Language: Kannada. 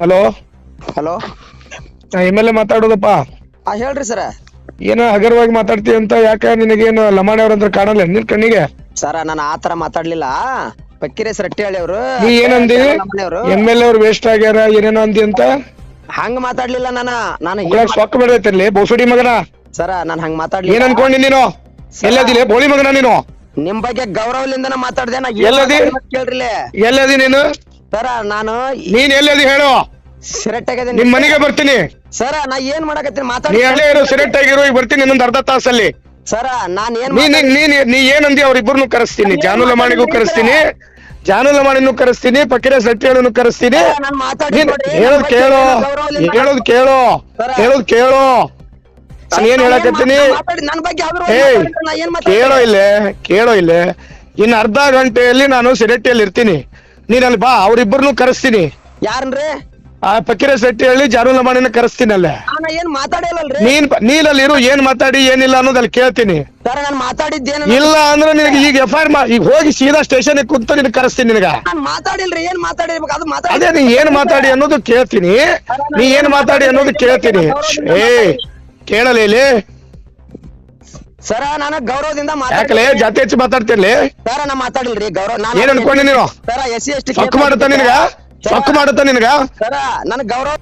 Hello hello M L A ಮಾತಾಡೋದಪ್ಪ. ಆ ಹೇಳ್ರಿ ಸರ ಏನ ಹಗರವಾಗಿ ಮಾತಾಡ್ತಿ ಅಂತ ಯಾಕೆ ನಿನಗೇನು ಲಮಾಣಿ ಅವ್ರ ಅಂತ ಕಾಣಲ್ಲ ನಿನ್ ಕಣ್ಣಿಗೆ? ಸರ ನಾನು ಆ ತರ ಮಾತಾಡ್ಲಿಲ್ಲ. ಪಕ್ಕಿರೆ ರಟ್ಟಿ ಹಳ್ಳಿ ಅವರು ನೀ ಏನಂದಿ ಎಂ ಎಲ್ ಎ ಅವ್ರು. ವೇಸ್ಟ್ ಆಗ್ಯಾರ ಏನೇನೋ ಅಂದಿ ಅಂತ? ಹಂಗ ಮಾತಾಡ್ಲಿಲ್ಲ ನಾನು. ನಾನು ಸೊಕ್ಕ ಬೆಳೆದೈತಿರ್ಲಿ ಬೋಸುಡಿ ಮಗನ. ಸರ ನಾನು ಹಂಗ ಏನ್ ಮಾತಾಡ್ಲಿಲ್ಲ ಅನ್ಕೊಂಡಿ ನೀನು? ಎಲ್ಲದಿಲ್ಲ ಬೋಳಿ ಮಗನ ನೀನು? ನಿಮ್ ಬಗ್ಗೆ ಗೌರವಲಿಂದನ ಮಾತಾಡ್ದೆ ನಾ ಎಲ್ಲದಿ? ಕೇಳ್ರಿಲೆ? ಎಲ್ಲದಿ ನೀನು? ಸರ ನಾನು ನೀನ್ ಎಲ್ಲದಿ ಹೇಳು? ಸಿರೆಟ್ ನಿಮ್ ಮನೆಗೆ ಬರ್ತೀನಿ. ಸರ ನಾ ಏನ್ ಮಾಡಕತ್ತೀನಿ? ನೀ ಮಾತಾಡಿ ಅಲ್ಲೇ ಇರೋ ಸಿರೆಟ್ ಆಗಿರೋ ಈಗ ಬರ್ತೀನಿ ಇನ್ನೊಂದ್ ಅರ್ಧ ತಾಸಲ್ಲಿ. ಸರ ನಾನ್ ಏನ್ ನೀನ್ ನೀನ್ ನೀ ಏನಂದಿ ಅವ್ರಿಬ್ರು ಕರೆಸ್ತೀನಿ. ಜಾನು ಲಮಾಣಿಗೂ ಕರೆಸ್ತೀನಿ. ಜಾನು ಲಮಾಣಿನೂ ಕರೆಸ್ತೀನಿ ಪಕ್ಕಿರ ಸಟ್ಟಿಯನ್ನು ಕರೆಸ್ತೀನಿ. ನಾನ್ ಮಾತಾಡಿ ನೀನ್ ನೋಡ್ರಿ, ಹೇಳೋದ್ ಕೇಳೋ. ಗೌರವಲಿಂದ- ಹೇಳೋದ್ ಕೇಳೋ. ಸರ. ಹೇಳೋದ್ ಕೇಳು. ನಾನು ಏನ್ ಹೇಳಕತ್ತೀನಿ ಬಗ್ಗೆ ನಾ ಏನ್ ಕೇಳೋ ಇಲ್ಲ ಕೇಳೋ ಇಲ್ಲೇ. ಇನ್ ಅರ್ಧ ಗಂಟೆಯಲ್ಲಿ ನಾನು ಸಿರಟ್ಟಿಯಲ್ಲಿ ಇರ್ತೀನಿ. ನೀನ್ ಅಲ್ಲಿ ಬಾ ಅವ್ರಿಬ್ಬರನ್ನು ಕರೆಸ್ತೀನಿ. ಯಾರನ್ರಿ? ಆ ಪಕ್ಕಿರ ಹೇಳಿ ಜಾನು ಲಮಾಣಿನ ಕರೆಸ್ತೀನಿ ಅಲ್ಲೇ. ಏನ್ ಮಾತಾಡಿಲ್ಲಲ್ರಿ ನೀನ್ ನೀನ್ ಅಲ್ಲಿ ಇರು ಏನ್ ಮಾತಾಡಿ ಏನಿಲ್ಲ ಅನ್ನೋದಲ್ಲಿ ಕೇಳ್ತೀನಿ. ಸರ ನಾನ್ ಮಾತಾಡಿದ್ದೇನು ಇಲ್ಲ ಅಂದ್ರೆ ನಿನಗೆ ಈಗ ಎಫ್ ಐ ಆರ್ ಈಗ ಹೋಗಿ ಸೀದಾ ಸ್ಟೇಷನ್ ಕುಂತ ನಿನ್ ಕರೆಸ್ತೀನಿ ನಿನಗ. ನಾನ್ ಮಾತಾಡಿಲ್ರಿ ಏನ್ ಮಾತಾಡಿರ್ಬೇಕು? ಅದು ಮಾತಾಡಿ. ಅದೇ ನೀ ಏನ್ ಮಾತಾಡಿ ಅನ್ನೋದು ಕೇಳ್ತೀನಿ. ನೀ ಏನ್ ಮಾತಾಡಿ ಅನ್ನೋದು ಕೇಳ್ತೀನಿ. ಏ ಕೇಳಲೇ ಇಲ್ಲಿ? ಸರ ನಾನು ಗೌರವದಿಂದ ಯಾಕಲೆ? ಮಾತಾಡಿ ಜಾತಿ ಹೆಚ್ಚು ಮಾತಾಡ್ತಿರ್ಲಿ. ಸರ ನಾ ಮಾತಾಡಿಲ್ರಿ ಗೌರವ ಏನ್ ಅನ್ಕೊಂಡಿ ನೀನು sir S C S T ಸೊಕ್ಕು ಮಾಡುತ್ತ ನಿನಗ? ಸೊಕ್ಕು ಮಾಡುತ್ತ ನಿನಗ? ಸರ ನನ್ ಗೌರವ